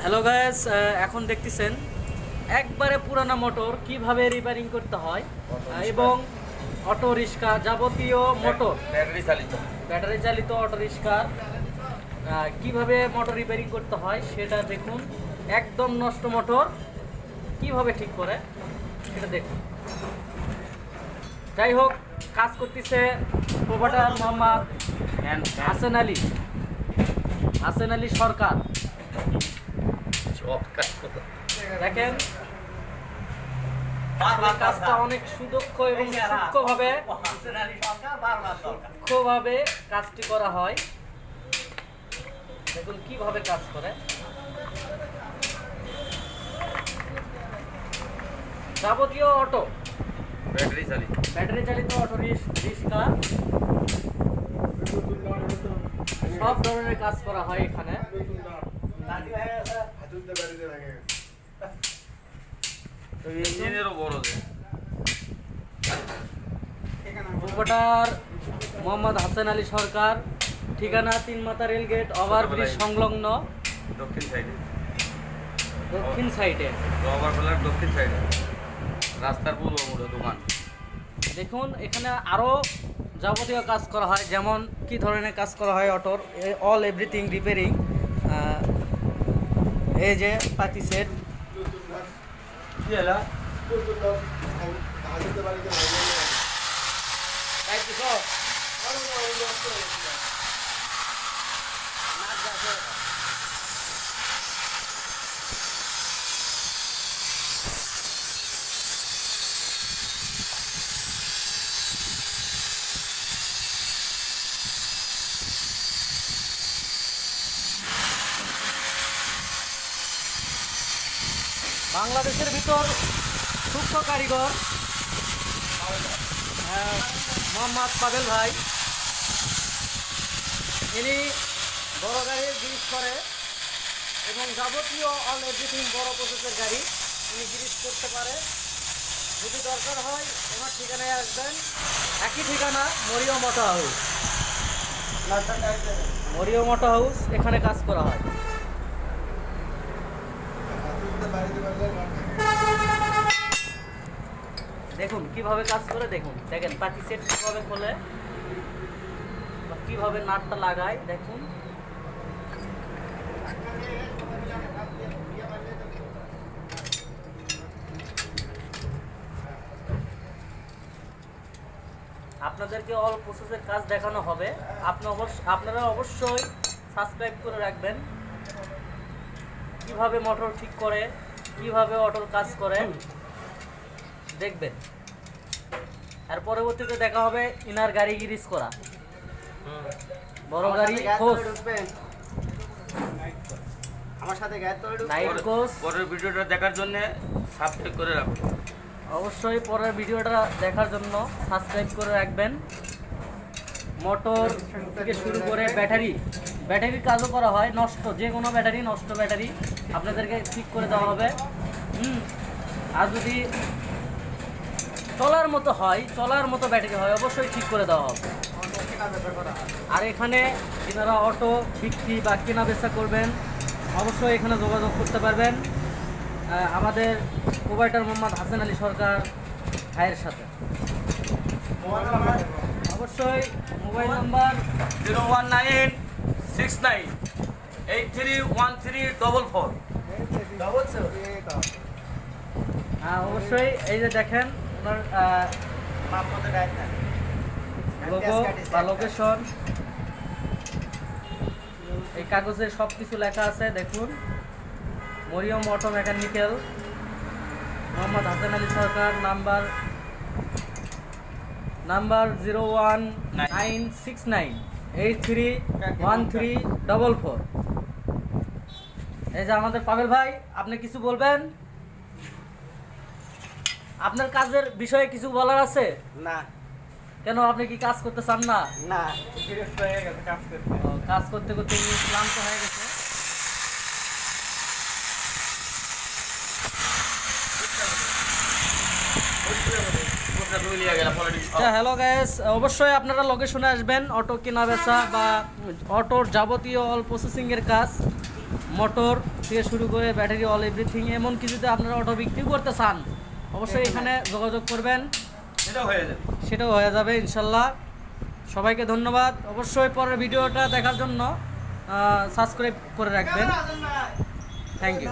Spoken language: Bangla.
হ্যালো গায়েস এখন দেখতেছেন একবারে পুরানা মোটর কীভাবে রিপেয়ারিং করতে হয়? এবং অটো রিক্সা যাবতীয় মোটর ব্যাটারি চালিত। ব্যাটারি চালিত অটো রিক্সার আহ, কীভাবে মোটর রিপেয়ারিং করতে হয় সেটা দেখুন। একদম নষ্ট মোটর কীভাবে ঠিক করে সেটা দেখুন। যাই হোক কাজ করতেছে প্রোভাইডার মোহাম্মদ হাসেন আলী। হাসেন আলী সরকার। দেখেন কাজটা অনেক সুদক্ষ এবং সূক্ষ্মভাবে সূক্ষ্মভাবে কাজটি করা হয় দেখুন কীভাবে কাজ করে যাবতীয় অটো ব্যাটারি চালিত ব্যাটারি চালিত অটো রিক্সা সব ধরনের কাজ করা হয় এখানে ইঞ্জিনেরও বড় ভোটার মোহাম্মদ হাসান আলী সরকার ঠিকানা তিন মাতা রেল গেট ওভারব্রিজ সংলগ্ন। দক্ষিণ সাইডে। দক্ষিণ সাইডে। রবার ফেলার দক্ষিণ সাইডে। রাস্তার পূর্ব মোড়ে দোকান। দেখুন এখানে আরও যাবতীয় কাজ করা হয় যেমন কি ধরনের কাজ করা হয় অটোর অল এভরিথিং রিপেয়ারিং এই যে পাতি সেট কি এলা বাংলাদেশের ভিতর সূক্ষ্ম কারিগর মোহাম্মদ পাবেল ভাই। ইনি বড় গাড়ির গ্রিজ করে এবং যাবতীয় অল এভরিথিং বড় প্রসেসের গাড়ি উনি গ্রিজ করতে পারে। যদি দরকার হয়, ওনার ঠিকানায় আসবেন। একই ঠিকানা মরিয় মোটো হাউস। মরিয় মোটো হাউস এখানে কাজ করা হয়। দেখুন, কীভাবে কাজ করে, দেখুন, দেখেন, পাতি সেট কীভাবে খোলে কীভাবে নাটটা লাগায়, দেখুন। আপনাদেরকে অল প্রসেসের কাজ দেখানো হবে। আপনি অবশ্য, আপনারা অবশ্যই সাবস্ক্রাইব করে রাখবেন। কীভাবে মোটর ঠিক করে, কীভাবে অটোর কাজ করে, দেখবেন। আর পরবর্তীতে দেখা হবে ইনার গাড়ি গিরিজ করা। বড় গাড়ি কোচ আমার সাথে গায়ের তলে ঢুকবে। নাইট কোচ পরের ভিডিওটা দেখার জন্য সাবস্ক্রাইব করে রাখুন। অবশ্যই পরের ভিডিওটা দেখার জন্য সাবস্ক্রাইব করে রাখবেন। মোটর থেকে শুরু করে ব্যাটারি। ব্যাটারির কাজও করা হয় নষ্ট যে কোনো ব্যাটারি নষ্ট ব্যাটারি আপনাদেরকে ঠিক করে দেওয়া হবে। হুম। আর যদি চলার মতো হয় চলার মতো ব্যাটারি হয় অবশ্যই ঠিক করে দেওয়া হবে। আর এখানে যারা অটো বিক্রি বা কেনা বেচা করবেন অবশ্যই এখানে যোগাযোগ করতে পারবেন। আমাদের প্রোভাইডার মোহাম্মদ হাসান আলী সরকার ভাইয়ের সাথে। অবশ্যই mobile number zero one nine six nine eight three one three double four. হ্যাঁ অবশ্যই এই যে দেখেন ওনার মাপ মতো গায়ের থাকে। লোগো বা লোকেশন। এই কাগজে সব কিছু লেখা আছে দেখুন। Mariam auto mechanical Mohammad Hasan Ali Sarkar number number zero one nine. Six nine eight three one three double four. এই যে আমাদের পাবেল ভাই আপনি কিছু বলবেন? আপনার কাজের বিষয়ে কিছু বলার আছে? না। কেন আপনি কি কাজ করতে চান না? না। বিরক্ত হয়ে গেছে কাজ করতে। কাজ করতে করতে ক্লান্ত হয়ে গেছে। আচ্ছা হ্যালো গ্যাস অবশ্যই আপনারা লোকেশনে আসবেন। অটো কেনা বেচা বা অটোর যাবতীয় অল প্রসেসিংয়ের কাজ মোটর থেকে শুরু করে ব্যাটারি অল এভরিথিং এমন কিছুতে আপনারা অটো বিক্রি করতে চান। অবশ্যই এখানে যোগাযোগ করবেন। সেটাও হয়ে যাবে। সেটাও হয়ে যাবে ইনশাল্লাহ। সবাইকে ধন্যবাদ। অবশ্যই পরের ভিডিওটা দেখার জন্য সাবস্ক্রাইব করে রাখবেন। Thank you